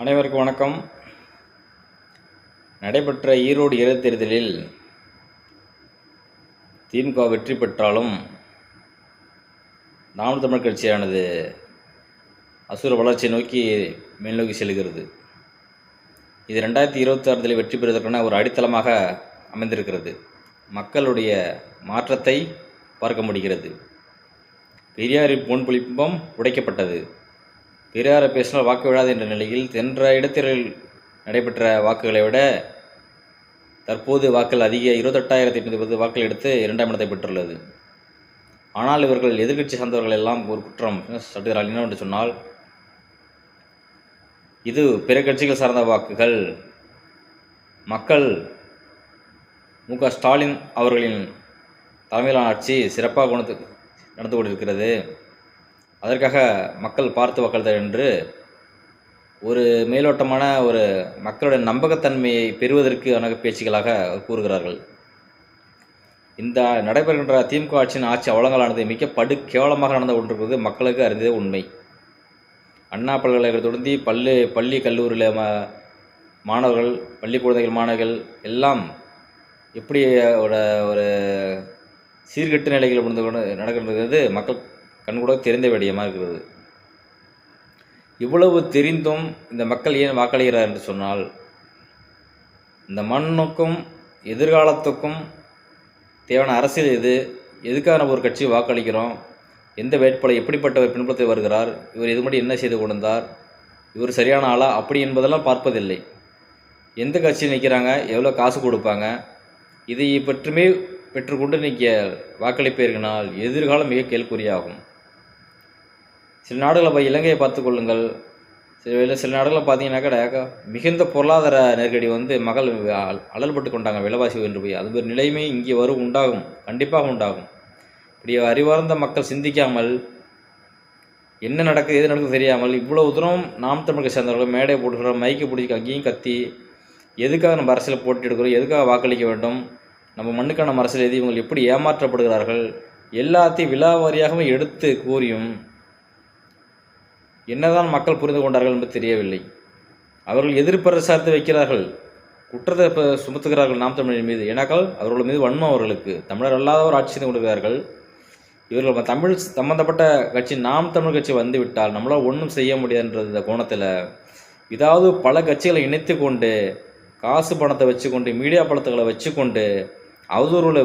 அனைவருக்கும் வணக்கம். நடைபெற்ற ஈரோடு இடைத்தேர்தலில் திமுக வெற்றி பெற்றாலும் நாம் தமிழ் கட்சியானது அசுர வளர்ச்சியை நோக்கி மேல்நோக்கி செல்கிறது. இது ரெண்டாயிரத்தி இருபத்தி ஆறுதலில் வெற்றி பெறுவதற்கான ஒரு அடித்தளமாக அமைந்திருக்கிறது. மக்களுடைய மாற்றத்தை பார்க்க முடிகிறது. பெரியாரின் பொன்பொழிப்பம் உடைக்கப்பட்டது. பெரியாரை பேசினால் வாக்கு விழாது என்ற நிலையில் சென்ற இடத்தில் நடைபெற்ற வாக்குகளை விட தற்போது வாக்கள் அதிக இருபத்தெட்டாயிரத்தி எட்நூத்தி பத்து வாக்கள் எடுத்து இரண்டாம் இடத்தை பெற்றுள்ளது. ஆனால் இவர்கள் எதிர்க்கட்சி சார்ந்தவர்கள் எல்லாம் ஒரு குற்றம் சட்டுகிறார்கள் என்னவென்று சொன்னால் இது பிற கட்சிகள் சார்ந்த வாக்குகள். மக்கள் மு க ஸ்டாலின் அவர்களின் தலைமையிலான ஆட்சி சிறப்பாக கொண்டு நடந்து கொண்டிருக்கிறது. அதற்காக மக்கள் பார்த்து வாக்களித்தார் என்று ஒரு மேலோட்டமான ஒரு மக்களுடைய நம்பகத்தன்மையை பெறுவதற்கான பேச்சுக்களாக கூறுகிறார்கள். இந்த நடைபெறுகின்ற திமுக ஆட்சியின் ஆட்சி அவலங்களானது மிக படு கேவலமாக நடந்து கொண்டிருக்கிறது மக்களுக்கு அறிந்ததே உண்மை. அண்ணா பல்கலைக்கழகத்தை தொடர்ந்து பள்ளி பள்ளி கல்லூரியில் மாணவர்கள் பள்ளி குழந்தைகள் மாணவர்கள் எல்லாம் எப்படி ஒரு ஒரு சீர்கெட்டு நிலைகள் கொண்டு நடக்கின்றது. மக்கள் கண்கூட தெரிந்த விடயமாக இருக்கிறது. இவ்வளவு தெரிந்தும் இந்த மக்கள் ஏன் வாக்களிக்கிறார் என்று சொன்னால் இந்த மண்ணுக்கும் எதிர்காலத்துக்கும் தேவையான அரசியல் எது எதுக்காக நம்ம ஒரு கட்சி வாக்களிக்கிறோம் எந்த வேட்பாளர் எப்படிப்பட்டவர் பின்புறத்தை வருகிறார் இவர் இது மட்டும் என்ன செய்து கொண்டார் இவர் சரியான ஆளா அப்படி என்பதெல்லாம் பார்ப்பதில்லை. எந்த கட்சியில் நிற்கிறாங்க எவ்வளோ காசு கொடுப்பாங்க இதை பற்றுமே பெற்றுக்கொண்டு நீங்கள் வாக்களிப்பீர்களால் எதிர்காலம் மிக கேள்விக்குறியாகும். சில நாடுகளை போய் இலங்கையை பார்த்து கொள்ளுங்கள். சில வேலை சில நாடுகளில் பார்த்தீங்கன்னாக்கா மிகுந்த பொருளாதார நெருக்கடி வந்து மகள் அலல்பட்டு கொண்டாங்க விலைவாசி என்று போய். அது ஒரு நிலைமை இங்கே வரும் உண்டாகும் கண்டிப்பாக உண்டாகும். இப்படி அறிவார்ந்த மக்கள் சிந்திக்காமல் என்ன நடக்குது எது நடக்குது தெரியாமல் இவ்வளோ தூரம் நாம் தமிழுக்கு சேர்ந்தவர்கள் மேடை போட்டுக்கிறோம் மைக்கை பிடிச்சி அங்கேயும் கத்தி எதுக்காக நம்ம அரசியல் போட்டி எடுக்கிறோம் எதுக்காக வாக்களிக்க வேண்டும் நம்ம மண்ணுக்கான அரசியல் எது இவங்க எப்படி ஏமாற்றப்படுகிறார்கள் எல்லாத்தையும் விழாவாரியாகவும் எடுத்து கூறியும் என்னதான் மக்கள் புரிந்து கொண்டார்கள் என்பது தெரியவில்லை. அவர்கள் எதிர்ப்பறை வைக்கிறார்கள். குற்றத்தை இப்போ சுமத்துகிறார்கள் நாம் தமிழர் மீது. ஏன்னாக்கால் அவர்கள் மீது வன்மம் அவர்களுக்கு. தமிழர் அல்லாதவர் ஆட்சி செய்து கொண்டிருக்கிறார்கள். இவர்கள் தமிழ் சம்பந்தப்பட்ட கட்சி நாம் தமிழ் கட்சி வந்துவிட்டால் நம்மளால் ஒன்றும் செய்ய முடியாதுன்ற இந்த கோணத்தில் இதாவது பல கட்சிகளை இணைத்து கொண்டு காசு பணத்தை வச்சுக்கொண்டு மீடியா பணத்துகளை வச்சுக்கொண்டு அவதூறுகளை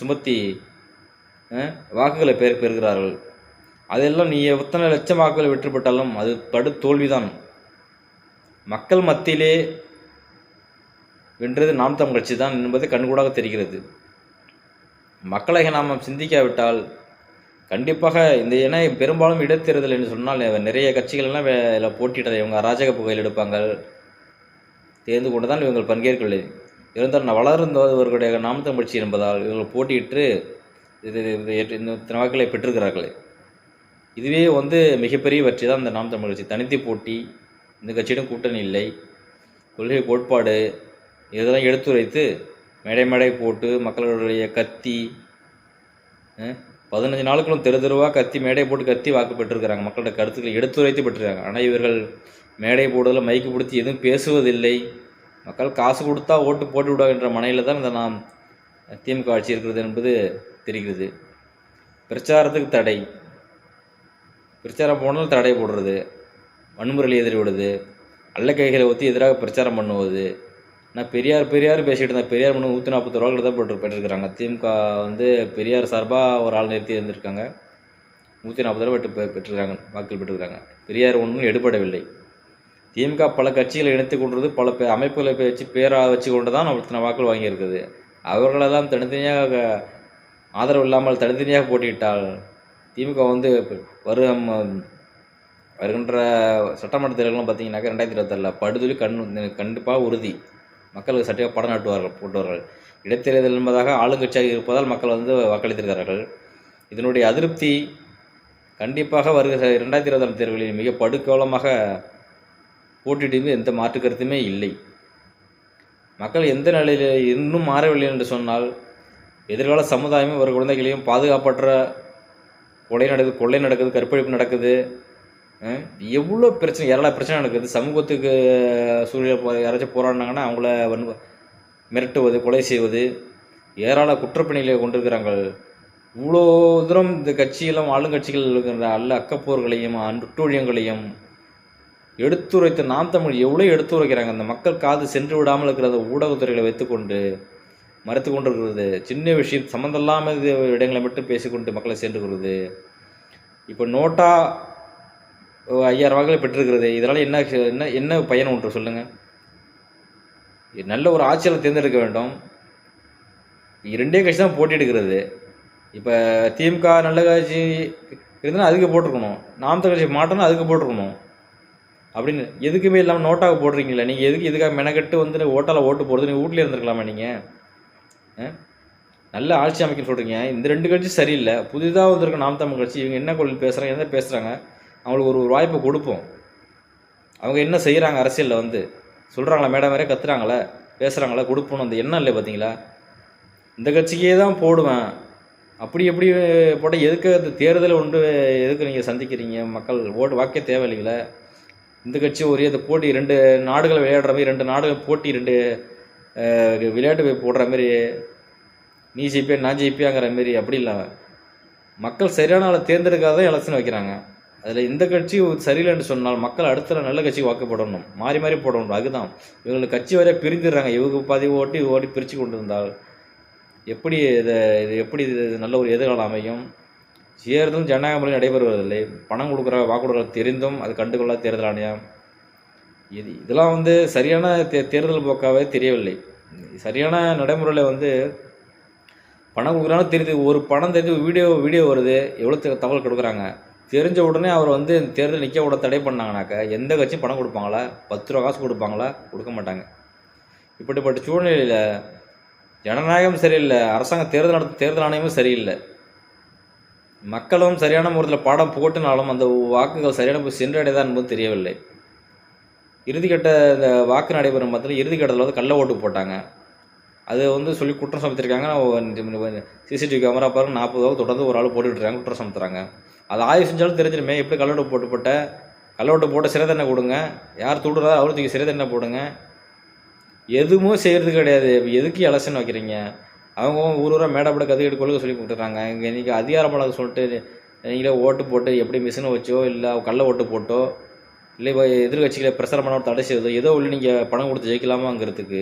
சுமத்தி வாக்குகளை பெரு பெறுகிறார்கள். அதெல்லாம் நீ எத்தனை லட்சம் வாக்குகள் வெற்றி பெற்றாலும் அது படு தோல்விதான். மக்கள் மத்தியிலே வென்றது நாம் தம் கட்சி தான் என்பது கண்கூடாக தெரிகிறது. மக்களை நாம் சிந்திக்காவிட்டால் கண்டிப்பாக இந்த ஏன்னா பெரும்பாலும் இடைத்தேர்தல் என்று சொன்னால் நிறைய கட்சிகள் எல்லாம் இதில் போட்டியிட்டது இவங்க அராஜக புகையில் எடுப்பாங்க. தேர்ந்து கொண்டு தான் இவங்கள் பங்கேற்கவில்லை இருந்தால் நான் வளர்ந்தவர்களுடைய நாமத்தம் கட்சி என்பதால் இவர்கள் போட்டியிட்டு இது இத்தனை வாக்குகளை பெற்றிருக்கிறார்களே. இதுவே வந்து மிகப்பெரிய வெற்றி தான் இந்த நாம் தமிழ் கட்சி. தனித்து போட்டி இந்த கட்சியிடம் கூட்டணி இல்லை. கொள்கை கோட்பாடு இதெல்லாம் எடுத்துரைத்து மேடை மேடை போட்டு மக்களுடைய கத்தி பதினஞ்சு நாளுக்குள்ளும் தெரு தெருவாக கத்தி மேடை போட்டு கத்தி வாக்கு பெற்றிருக்கிறாங்க. மக்களோட கருத்துக்களை எடுத்துரைத்து பெற்றிருக்காங்க. ஆனால் இவர்கள் மேடை போடுவதில் மைக்கு பிடிச்சி எதுவும் பேசுவதில்லை. மக்கள் காசு கொடுத்தா ஓட்டு போட்டு விடுவாங்க என்ற மனையில் தான் இந்த நாம் திமுக ஆட்சி இருக்கிறது என்பது தெரிகிறது. பிரச்சாரத்துக்கு தடை. பிரச்சாரம் போனாலும் தடை போடுறது வன்முறையில் எதிரி விடுது அல்ல கைகளை ஒத்தி எதிராக பிரச்சாரம் பண்ணுவது. நான் பெரியார் பெரியார் பேசிகிட்டு இருந்தேன். பெரியார் பண்ண நூற்றி நாற்பது ரூபாய்க்கு தான் போட்டு பெற்றிருக்கிறாங்க திமுக வந்து பெரியார் சார்பாக ஒரு ஆள் நிறுத்தி இருந்திருக்காங்க. நூற்றி நாற்பது ரூபா பெற்று பெற்றுக்கிறாங்க வாக்குகள் பெற்றுக்கிறாங்க பெரியார் ஒன்றும் எடுபடவில்லை. திமுக பல கட்சிகளை இணைத்து கொண்டது பல பே அமைப்புகளை வச்சு பேராக வச்சு கொண்டு தான் இத்தனை வாக்குகள் வாங்கியிருக்குது. அவர்களெல்லாம் தனித்தனியாக ஆதரவு இல்லாமல் தனித்தனியாக போட்டியிட்டால் திமுக வந்து வரும் வருகின்ற சட்டமன்ற தேர்தலும் பார்த்தீங்கன்னாக்கா ரெண்டாயிரத்தி இருபத்தாறில் படுதொலி கண் கண்டிப்பாக உறுதி. மக்களுக்கு சட்டையாக படம் நாட்டுவார்கள் போட்டுவார்கள். இடைத்தேர்தல் என்பதாக ஆளுங்கட்சியாக இருப்பதால் மக்கள் வந்து வாக்களித்திருக்கிறார்கள். இதனுடைய அதிருப்தி கண்டிப்பாக வருகிற இரண்டாயிரத்தி இருபதாம் தேர்தலில் மிக படுகோலமாக போட்டியிட்டு எந்த மாற்று கருத்துமே இல்லை. மக்கள் எந்த நிலையில் இன்னும் மாறவில்லை என்று சொன்னால் எதிர்கால சமுதாயமும் ஒரு குழந்தைகளையும் பாதுகாப்பற்ற கொலை நடக்குது கொள்ளை நடக்குது கற்பழிப்பு நடக்குது. எவ்வளோ பிரச்சனை ஏராள பிரச்சனை நடக்குது. சமூகத்துக்கு சூழ்நிலை போ யாராச்சும் போராடினாங்கன்னா அவங்கள வன் மிரட்டுவது கொலை செய்வது ஏராள குற்றப்பணிகளை கொண்டிருக்கிறாங்க. இவ்வளோ தூரம் இந்த கட்சியெல்லாம் ஆளுங்கட்சிகள் இருக்கிற அல்ல அக்கப்போர்களையும் அன்றுட்டூழியங்களையும் எடுத்துரைத்த நாம் தமிழ் எவ்வளோ எடுத்துரைக்கிறாங்க. அந்த மக்கள் காது சென்று விடாமல் இருக்கிற அந்த ஊடகத்துறைகளை வைத்துக்கொண்டு மறைத்து கொண்டிருக்கிறது. சின்ன விஷயம் சம்மந்தமில்லாமல் இடங்களை மட்டும் பேசிக்கொண்டு மக்களை சென்றுகிறது இப்போ நோட்டா ஐயாயிரம் ரூபாய்களை பெற்றிருக்கிறது. இதனால் என்ன என்ன என்ன பயன் ஒன்று சொல்லுங்கள் நல்ல ஒரு ஆட்சியாளர் தேர்ந்தெடுக்க வேண்டும். இரண்டே கட்சி தான் போட்டியிடுகிறது. இப்போ திமுக நல்ல கட்சி இருந்தால் அதுக்கு போட்டிருக்கணும். நாம் கட்சி மாட்டோம்னா அதுக்கு போட்டிருக்கணும். அப்படின்னு எதுக்குமே இல்லாமல் நோட்டாக போடுறீங்களா நீங்கள் எதுக்கு எதுக்காக மெனக்கட்டு வந்து ஓட்டால் ஓட்டு போடுறது? நீங்கள் வீட்டில் இருந்திருக்கலாமா நீங்கள் நல்ல ஆட்சி அமைக்கன்னு சொல்கிறீங்க இந்த ரெண்டு கட்சி சரியில்லை. புதிதாக வந்திருக்க நாம் தமிழ் கட்சி இவங்க என்ன கொள்கை பேசுகிறாங்க என்ன பேசுகிறாங்க அவங்களுக்கு ஒரு ஒரு வாய்ப்பை கொடுப்போம். அவங்க என்ன செய்கிறாங்க அரசியலில் வந்து? சொல்கிறாங்களா மேடம் வேறே கத்துறாங்களே பேசுகிறாங்களா கொடுப்போன்னு அந்த எண்ணம் இல்லை பார்த்தீங்களா இந்த கட்சிக்கே தான் போடுவேன். அப்படி எப்படி போட்டால் எதுக்கு அந்த தேர்தல் ஒன்று எதுக்கு நீங்கள் சந்திக்கிறீங்க? மக்கள் ஓட்டு வாக்கே தேவையில்லைங்களே. இந்த கட்சி ஒரே அந்த போட்டி ரெண்டு நாடுகள் விளையாடுற மாதிரி ரெண்டு நாடுகள் போட்டி ரெண்டு விளையாட்டு போய் போடுற மாரி நீ ஜெயிப்பியா நான் ஜெயிப்பியாங்கிற மாரி அப்படி இல்லாமல் மக்கள் சரியான ஆளை தேர்ந்தெடுக்காத தான் எலெக்ஷன் வைக்கிறாங்க. அதில் இந்த கட்சி சரியில்லைன்னு சொன்னால் மக்கள் அடுத்த நல்ல கட்சி வாக்குப்படணும். மாறி மாறி போடணும். அதுதான். இவங்களுக்கு கட்சி வரைய பிரிந்துடுறாங்க. இவங்க பாதி ஓட்டி இவங்க ஓட்டி பிரித்து கொண்டு இருந்தால் எப்படி இதை இது எப்படி இது நல்ல ஒரு எதிர்காலம் அமையும்? தேர்தலும் ஜனநாயக முறையில் நடைபெறுவதில்லை. பணம் கொடுக்குற வாக்கு கொடுக்குற தெரிந்தும் அது கண்டுகொள்ள தேர்தல் ஆணையம். இது இதெல்லாம் வந்து சரியான தே தேர்தல் போக்காவே தெரியவில்லை. சரியான நடைமுறையில் வந்து பணம் கொடுக்குறாங்க. தெரியுது ஒரு பணம் தெரிஞ்சு வீடியோ வீடியோ வருது. எவ்வளோ தகவல் கொடுக்குறாங்க. தெரிஞ்ச உடனே அவர் வந்து தேர்தல் நிற்க விட தடை பண்ணாங்கனாக்கா எந்த கட்சியும் பணம் கொடுப்பாங்களா? பத்து ரூபா காசு கொடுப்பாங்களா? கொடுக்க மாட்டாங்க. இப்படிப்பட்ட சூழ்நிலையில் ஜனநாயகம் சரியில்லை அரசாங்க தேர்தல் நடத்த தேர்தல் ஆணையமும் சரியில்லை. மக்களும் சரியான முறையில் பாடம் போட்டினாலும் அந்த வாக்குகள் சரியான போய் சென்றடையதா என்பது தெரியவில்லை. இறுதிக்கட்ட இந்த வாக்கு நடைபெறும் பத்தில் இறுதிக்கட்டத்தில் வந்து கள்ள ஓட்டு போட்டாங்க. அது வந்து சொல்லி குற்றம் சுமத்திருக்காங்க. சிசிடிவி கேமரா பாருங்க நாற்பது ரூபா தொடர்ந்து ஒரு ஆள் போட்டுட்டு குற்றம் சுமத்துறாங்க. அது ஆய்வு செஞ்சாலும் தெரிஞ்சிருமே எப்படி கள்ள ஓட்டு போட்டு போட்ட? கள்ள ஓட்டு போட்ட சிறை தண்டனை கொடுங்க? யார் தூடுறதா அவரு தூக்கி சிறை தண்டனை போடுங்க? எதுவுமே செய்கிறது கிடையாது. எதுக்கு எலெக்ஷன் வைக்கிறீங்க? அவங்க ஊர் ஊராக மேடப்பட கற்றுக்கிட்டு கொள்கை சொல்லி கொடுத்துட்றாங்க. இங்கே இன்றைக்கி அதிகாரமாக சொல்லிட்டு நீங்களே ஓட்டு போட்டு எப்படி மிஷினை வச்சோ இல்லை கள்ள ஓட்டு போட்டோ இல்லை இப்போ எதிர்கட்சிகளை பிரசாரம் பண்ண தடை செய்வதோ ஏதோ உள்ள நீங்கள் பணம் கொடுத்து ஜெயிக்கலாமாங்கிறதுக்கு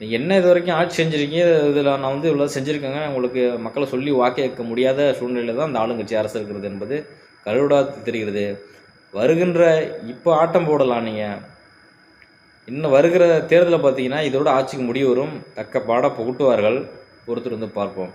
நீங்கள் என்ன இது வரைக்கும் ஆட்சி செஞ்சுருக்கீங்க? இதில் நான் வந்து இவ்வளோ செஞ்சுருக்கேங்க. உங்களுக்கு மக்களை சொல்லி வாக்கேற்க முடியாத சூழ்நிலையில் தான் அந்த ஆளுங்கட்சி அரசு இருக்கிறது என்பது கருவிடா தெரிகிறது. வருகின்ற இப்போ ஆட்டம் போடலாம் நீங்கள் இன்னும் வருகிற தேர்தலை பார்த்தீங்கன்னா இதோட ஆட்சிக்கு முடிவு வரும். தக்க பாட புகட்டுவார்கள். பொறுத்திருந்து பார்ப்போம்.